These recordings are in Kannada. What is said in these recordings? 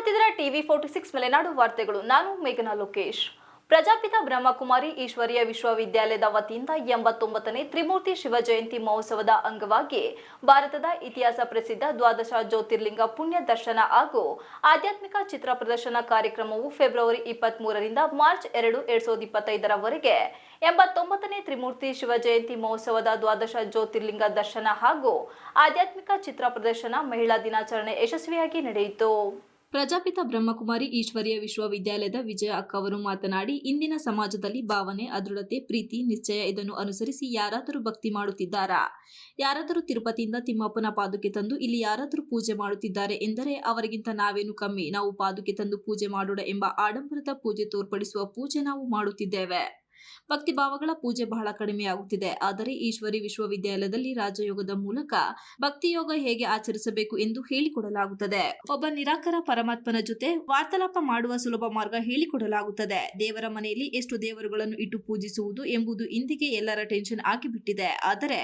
ನೋಡ್ತಿದ್ದೀರಾ? ಟಿವಿ ಫೋರ್ಟಿ ಸಿಕ್ಸ್ ಮಲೆನಾಡು ವಾರ್ತೆಗಳು. ನಾನು ಮೇಘನಾ ಲೋಕೇಶ್. ಪ್ರಜಾಪಿತ ಬ್ರಹ್ಮಕುಮಾರಿ ಈಶ್ವರೀಯ ವಿಶ್ವವಿದ್ಯಾಲಯದ ವತಿಯಿಂದ ಎಂಬತ್ತೊಂಬತ್ತನೇ ತ್ರಿಮೂರ್ತಿ ಶಿವಜಯಂತಿ ಮಹೋತ್ಸವದ ಅಂಗವಾಗಿ ಭಾರತದ ಇತಿಹಾಸ ಪ್ರಸಿದ್ಧ ದ್ವಾದಶ ಜ್ಯೋತಿರ್ಲಿಂಗ ಪುಣ್ಯ ದರ್ಶನ ಹಾಗೂ ಆಧ್ಯಾತ್ಮಿಕ ಚಿತ್ರ ಪ್ರದರ್ಶನ ಕಾರ್ಯಕ್ರಮವು ಫೆಬ್ರವರಿ ಇಪ್ಪತ್ತ್ ಮೂರರಿಂದ ಮಾರ್ಚ್ ಎರಡು ಎರಡ್ ಸಾವಿರದ ಇಪ್ಪತ್ತೈದರವರೆಗೆ ಎಂಬತ್ತೊಂಬತ್ತನೇ ತ್ರಿಮೂರ್ತಿ ಶಿವಜಯಂತಿ ಮಹೋತ್ಸವದ ದ್ವಾದಶ ಜ್ಯೋತಿರ್ಲಿಂಗ ದರ್ಶನ ಹಾಗೂ ಆಧ್ಯಾತ್ಮಿಕ ಚಿತ್ರ ಪ್ರದರ್ಶನ ಮಹಿಳಾ ದಿನಾಚರಣೆ ಯಶಸ್ವಿಯಾಗಿ ನಡೆಯಿತು. ಪ್ರಜಾಪಿತ ಬ್ರಹ್ಮಕುಮಾರಿ ಈಶ್ವರೀಯ ವಿಶ್ವವಿದ್ಯಾಲಯದ ವಿಜಯ ಅಕ್ಕ ಅವರು ಮಾತನಾಡಿ, ಇಂದಿನ ಸಮಾಜದಲ್ಲಿ ಭಾವನೆ ಅದೃಢತೆ ಪ್ರೀತಿ, ನಿಶ್ಚಯ ಇದನ್ನು ಅನುಸರಿಸಿ ಯಾರಾದರೂ ಭಕ್ತಿ ಮಾಡುತ್ತಿದ್ದಾರಾ? ಯಾರಾದರೂ ತಿರುಪತಿಯಿಂದ ತಿಮ್ಮಪ್ಪನ ಪಾದುಕೆ ತಂದು ಇಲ್ಲಿ ಯಾರಾದರೂ ಪೂಜೆ ಮಾಡುತ್ತಿದ್ದಾರೆ ಎಂದರೆ ಅವರಿಗಿಂತ ನಾವೇನು ಕಮ್ಮಿ? ನಾವು ಪಾದುಕೆ ತಂದು ಪೂಜೆ ಮಾಡೋಣ ಎಂಬ ಆಡಂಬರದ ಪೂಜೆ ತೋರ್ಪಡಿಸುವ ಪೂಜೆ ನಾವು ಮಾಡುತ್ತಿದ್ದೇವೆ. ಭಕ್ತಿ ಭಾವಗಳ ಪೂಜೆ ಬಹಳ ಕಡಿಮೆಯಾಗುತ್ತಿದೆ ಆದರೆ ಈಶ್ವರಿ ವಿಶ್ವವಿದ್ಯಾಲಯದಲ್ಲಿ ರಾಜಯೋಗದ ಮೂಲಕ ಭಕ್ತಿಯೋಗ ಹೇಗೆ ಆಚರಿಸಬೇಕು ಎಂದು ಹೇಳಿಕೊಡಲಾಗುತ್ತದೆ. ಒಬ್ಬ ನಿರಾಕರ ಪರಮಾತ್ಮನ ಜೊತೆ ವಾರ್ತಾಲಾಪ ಮಾಡುವ ಸುಲಭ ಮಾರ್ಗ ಹೇಳಿಕೊಡಲಾಗುತ್ತದೆ. ದೇವರ ಮನೆಯಲ್ಲಿ ಎಷ್ಟು ದೇವರುಗಳನ್ನು ಇಟ್ಟು ಪೂಜಿಸುವುದು ಎಂಬುದು ಇಂದಿಗೆ ಎಲ್ಲರ ಟೆನ್ಷನ್ ಆಗಿಬಿಟ್ಟಿದೆ. ಆದರೆ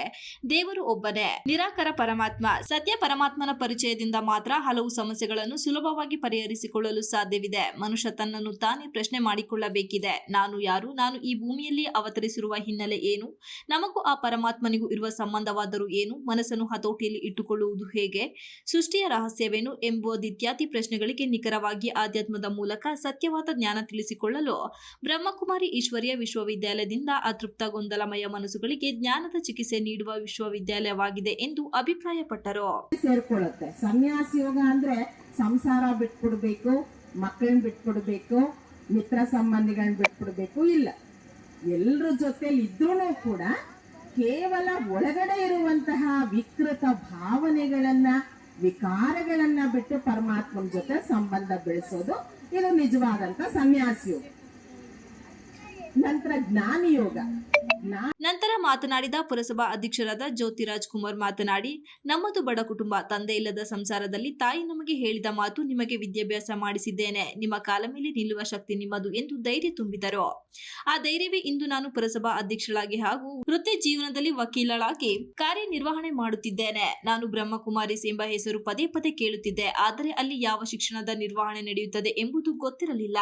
ದೇವರು ಒಬ್ಬನೇ. ನಿರಾಕರ ಪರಮಾತ್ಮ, ಸತ್ಯ ಪರಮಾತ್ಮನ ಪರಿಚಯದಿಂದ ಮಾತ್ರ ಹಲವು ಸಮಸ್ಯೆಗಳನ್ನು ಸುಲಭವಾಗಿ ಪರಿಹರಿಸಿಕೊಳ್ಳಲು ಸಾಧ್ಯವಿದೆ. ಮನುಷ್ಯ ತನ್ನನ್ನು ತಾನೇ ಪ್ರಶ್ನೆ ಮಾಡಿಕೊಳ್ಳಬೇಕಿದೆ. ನಾನು ಯಾರು? ನಾನು ಈ ಭೂಮಿಯಲ್ಲಿ ಅವತರಿಸಿರುವ ಹಿನ್ನೆಲೆ ಏನು? ನಮಗೂ ಆ ಪರಮಾತ್ಮನಿಗೂ ಇರುವ ಸಂಬಂಧವಾದರೂ ಏನು? ಮನಸ್ಸನ್ನು ಹತೋಟಿಯಲ್ಲಿ ಇಟ್ಟುಕೊಳ್ಳುವುದು ಹೇಗೆ? ಸೃಷ್ಟಿಯ ರಹಸ್ಯವೇನು ಎಂಬುದಿತ್ಯಾದಿ ಪ್ರಶ್ನೆಗಳಿಗೆ ನಿಖರವಾಗಿ ಆಧ್ಯಾತ್ಮದ ಮೂಲಕ ಸತ್ಯವಾದ ಜ್ಞಾನ ತಿಳಿಸಿಕೊಳ್ಳಲು ಬ್ರಹ್ಮಕುಮಾರಿ ಈಶ್ವರೀಯ ವಿಶ್ವವಿದ್ಯಾಲಯದಿಂದ ಅತೃಪ್ತ ಗೊಂದಲಮಯ ಮನಸ್ಸುಗಳಿಗೆ ಜ್ಞಾನದ ಚಿಕಿತ್ಸೆ ನೀಡುವ ವಿಶ್ವವಿದ್ಯಾಲಯವಾಗಿದೆ ಎಂದು ಅಭಿಪ್ರಾಯಪಟ್ಟರು. ಸೇರ್ಕೊಳ್ಳುತ್ತೆ. ಸನ್ಯಾಸ ಯೋಗ ಅಂದ್ರೆ ಸಂಸಾರ ಬಿಟ್ಬಿಡ್ಬೇಕು, ಮಕ್ಕಳನ್ನ ಬಿಟ್ಬಿಡ್ಬೇಕು, ಮಿತ್ರ ಸಂಬಂಧಿಗಳನ್ನ ಬಿಟ್ಬಿಡ್ಬೇಕು ಇಲ್ಲ. ಎಲ್ಲರ ಜೊತೆಲಿ ಇದ್ರೂ ಕೂಡ ಕೇವಲ ಒಳಗಡೆ ಇರುವಂತಹ ವಿಕೃತ ಭಾವನೆಗಳನ್ನ, ವಿಕಾರಗಳನ್ನ ಬಿಟ್ಟು ಪರಮಾತ್ಮನ ಜೊತೆ ಸಂಬಂಧ ಬೆಳೆಸೋದು ಇದು ನಿಜವಾದಂತ ಸನ್ಯಾಸಿಯು. ನಂತರ ಜ್ಞಾನ ಯೋಗ. ನಂತರ ಮಾತನಾಡಿದ ಪುರಸಭಾ ಅಧ್ಯಕ್ಷರಾದ ಜ್ಯೋತಿರಾಜ್ ಕುಮಾರ್ ಮಾತನಾಡಿ, ನಮ್ಮದು ಬಡ ಕುಟುಂಬ ತಂದೆ ಇಲ್ಲದ ಸಂಸಾರದಲ್ಲಿ ತಾಯಿ ನಮಗೆ ಹೇಳಿದ ಮಾತು ನಿಮಗೆ ವಿದ್ಯಾಭ್ಯಾಸ ಮಾಡಿಸಿದ್ದೇನೆ. ನಿಮ್ಮ ಕಾಲ ಮೇಲೆ ನಿಲ್ಲುವ ಶಕ್ತಿ ನಿಮ್ಮದು ಎಂದು ಧೈರ್ಯ ತುಂಬಿದರು. ಆ ಧೈರ್ಯವೇ ಇಂದು ನಾನು ಪುರಸಭಾ ಅಧ್ಯಕ್ಷಳಾಗಿ ಹಾಗೂ ವೃತ್ತಿ ಜೀವನದಲ್ಲಿ ವಕೀಲಳಾಗಿ ಕಾರ್ಯನಿರ್ವಹಣೆ ಮಾಡುತ್ತಿದ್ದೇನೆ. ನಾನು ಬ್ರಹ್ಮಕುಮಾರಿಸ್ ಎಂಬ ಹೆಸರು ಪದೇ ಪದೇ ಕೇಳುತ್ತಿದ್ದೆ. ಆದರೆ ಅಲ್ಲಿ ಯಾವ ಶಿಕ್ಷಣದ ನಿರ್ವಹಣೆ ನಡೆಯುತ್ತದೆ ಎಂಬುದು ಗೊತ್ತಿರಲಿಲ್ಲ.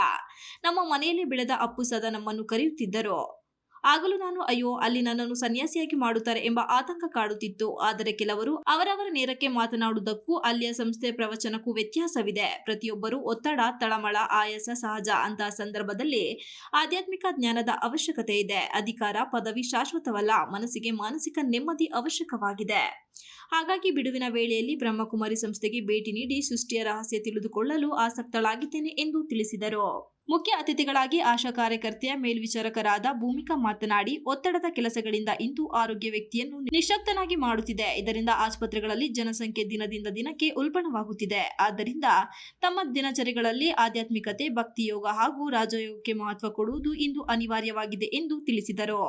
ನಮ್ಮ ಮನೆಯಲ್ಲಿ ಬೆಳೆದ ಅಪ್ಪು ಸದಾ ನಮ್ಮನ್ನು ಕರೆಯುತ್ತಿದ್ದರು ಆಗಲೂ ನಾನು, ಅಯ್ಯೋ, ಅಲ್ಲಿ ನನ್ನನ್ನು ಸನ್ಯಾಸಿಯಾಗಿ ಮಾಡುತ್ತಾರೆ ಎಂಬ ಆತಂಕ ಕಾಡುತ್ತಿತ್ತು. ಆದರೆ ಕೆಲವರು ಅವರವರ ನೇರಕ್ಕೆ ಮಾತನಾಡುವುದಕ್ಕೂ ಅಲ್ಲಿಯ ಸಂಸ್ಥೆ ಪ್ರವಚನಕ್ಕೂ ವ್ಯತ್ಯಾಸವಿದೆ. ಪ್ರತಿಯೊಬ್ಬರೂ ಒತ್ತಡ, ತಳಮಳ, ಆಯಾಸ, ಸಹಜ ಅಂತಹ ಸಂದರ್ಭದಲ್ಲಿ ಆಧ್ಯಾತ್ಮಿಕ ಜ್ಞಾನದ ಅವಶ್ಯಕತೆ ಇದೆ. ಅಧಿಕಾರ, ಪದವಿ ಶಾಶ್ವತವಲ್ಲ. ಮನಸ್ಸಿಗೆ ಮಾನಸಿಕ ನೆಮ್ಮದಿ ಅವಶ್ಯಕವಾಗಿದೆ. ಹಾಗಾಗಿ ಬಿಡುವಿನ ವೇಳೆಯಲ್ಲಿ ಬ್ರಹ್ಮಕುಮಾರಿ ಸಂಸ್ಥೆಗೆ ಭೇಟಿ ನೀಡಿ ಸೃಷ್ಟಿಯ ರಹಸ್ಯ ತಿಳಿದುಕೊಳ್ಳಲು ಆಸಕ್ತಳಾಗಿದ್ದೇನೆ ಎಂದು ತಿಳಿಸಿದರು. ಮುಖ್ಯ ಅತಿಥಿಗಳಾಗಿ ಆಶಾ ಕಾರ್ಯಕರ್ತೆಯ ಮೇಲ್ವಿಚಾರಕರಾದ ಭೂಮಿಕಾ ಮಾತನಾಡಿ, ಒತ್ತಡದ ಕೆಲಸಗಳಿಂದ ಇಂದು ಆರೋಗ್ಯ ವ್ಯಕ್ತಿಯನ್ನು ನಿಶಕ್ತನಾಗಿ ಮಾಡುತ್ತಿದೆ. ಇದರಿಂದ ಆಸ್ಪತ್ರೆಗಳಲ್ಲಿ ಜನಸಂಖ್ಯೆ ದಿನದಿಂದ ದಿನಕ್ಕೆ ಉಲ್ಬಣವಾಗುತ್ತಿದೆ. ಆದ್ದರಿಂದ ತಮ್ಮ ದಿನಚರಿಗಳಲ್ಲಿ ಆಧ್ಯಾತ್ಮಿಕತೆ, ಭಕ್ತಿಯೋಗ ಹಾಗೂ ರಾಜಯೋಗಕ್ಕೆ ಮಹತ್ವ ಕೊಡುವುದು ಇಂದು ಅನಿವಾರ್ಯವಾಗಿದೆ ಎಂದು ತಿಳಿಸಿದರು.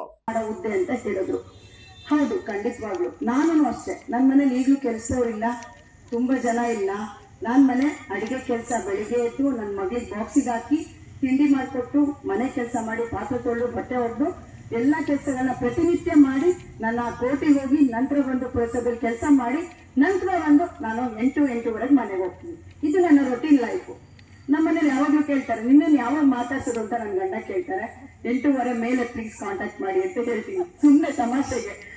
ಹೌದು, ಖಂಡಿತವಾಗ್ಲು. ನಾನು ಅಷ್ಟೇ. ನನ್ನ ಮನೇಲಿ ಈಗಲೂ ಕೆಲಸದವ್ರಿಲ್ಲ ತುಂಬ ಜನ ಇಲ್ಲ. ನನ್ನ ಮನೆ ಅಡಿಗೆ ಕೆಲಸ ಬೆಳಿಗ್ಗೆ ಎದ್ದು ನನ್ನ ಮಗಳಿಗೆ ಬಾಕ್ಸಿಗೆ ಹಾಕಿ ತಿಂಡಿ ಮಾಡಿಕೊಟ್ಟು, ಮನೆ ಕೆಲಸ ಮಾಡಿ, ಪಾತ್ರೆ ತೊಳೆದು, ಬಟ್ಟೆ ಹೊಡೆದು ಎಲ್ಲ ಕೆಲಸಗಳನ್ನ ಪ್ರತಿನಿತ್ಯ ಮಾಡಿ, ನನ್ನ ಕೋಟಿಗೆ ಹೋಗಿ ನಂತರ ಬಂದು ಪುರಸಭೆಯಲ್ಲಿ ಕೆಲಸ ಮಾಡಿ, ನಂತರ ಬಂದು ನಾನು ಎಂಟು ಎಂಟುವರೆಗೆ ಮನೆಗೆ ಹೋಗ್ತೀನಿ. ಇದು ನನ್ನ ರೊಟೀನ್ ಲೈಫು ನಮ್ಮ ಮನೇಲಿ ಯಾವಾಗಲೂ ಕೇಳ್ತಾರೆ, ನಿನ್ನನ್ನು ಯಾವಾಗ ಮಾತಾಡ್ಸೋದು ಅಂತ ನನ್ನ ಗಂಡ ಕೇಳ್ತಾರೆ. ಎಂಟೂವರೆ ಮೇಲೆ ಪ್ಲೀಸ್ ಕಾಂಟ್ಯಾಕ್ಟ್ ಮಾಡಿ ಅಂತ ಹೇಳ್ತೀನಿ. ಸುಮ್ಮನೆ ತಮಾಷೆಗೆ.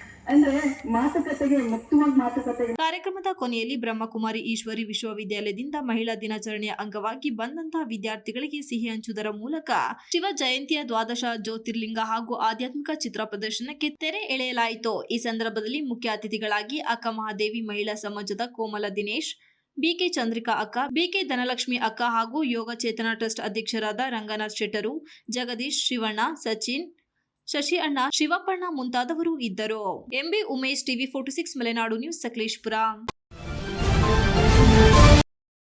ಕಾರ್ಯಕ್ರಮದ ಕೊನೆಯಲ್ಲಿ ಬ್ರಹ್ಮಕುಮಾರಿ ಈಶ್ವರಿ ವಿಶ್ವವಿದ್ಯಾಲಯದಿಂದ ಮಹಿಳಾ ದಿನಾಚರಣೆಯ ಅಂಗವಾಗಿ ಬಂದಂತಹ ವಿದ್ಯಾರ್ಥಿಗಳಿಗೆ ಸಿಹಿ ಹಂಚುವುದರ ಮೂಲಕ ಶಿವ ಜಯಂತಿಯ ದ್ವಾದಶ, ಜ್ಯೋತಿರ್ಲಿಂಗ ಹಾಗೂ ಆಧ್ಯಾತ್ಮಿಕ ಚಿತ್ರ ಪ್ರದರ್ಶನಕ್ಕೆ ತೆರೆ ಎಳೆಯಲಾಯಿತು. ಈ ಸಂದರ್ಭದಲ್ಲಿ ಮುಖ್ಯ ಅತಿಥಿಗಳಾಗಿ ಅಕ್ಕ ಮಹಾದೇವಿ, ಮಹಿಳಾ ಸಮಾಜದ ಕೋಮಲ ದಿನೇಶ್, ಬಿಕೆ ಚಂದ್ರಿಕಾ ಅಕ್ಕ, ಬಿಕೆ ಧನಲಕ್ಷ್ಮಿ ಅಕ್ಕ ಹಾಗೂ ಯೋಗ ಚೇತನ ಟ್ರಸ್ಟ್ ಅಧ್ಯಕ್ಷರಾದ ರಂಗನಾಥ್ ಶೆಟ್ಟರು, ಜಗದೀಶ್ ಶಿವಣ್ಣ, ಸಚಿನ್ ಶಶಿ ಅಣ್ಣ ಶಿವಪ್ಪಣ್ಣ ಮುಂತಾದವರು ಇದ್ದರು. MB Umesh TV forty six Malenadu news Sakleshpur.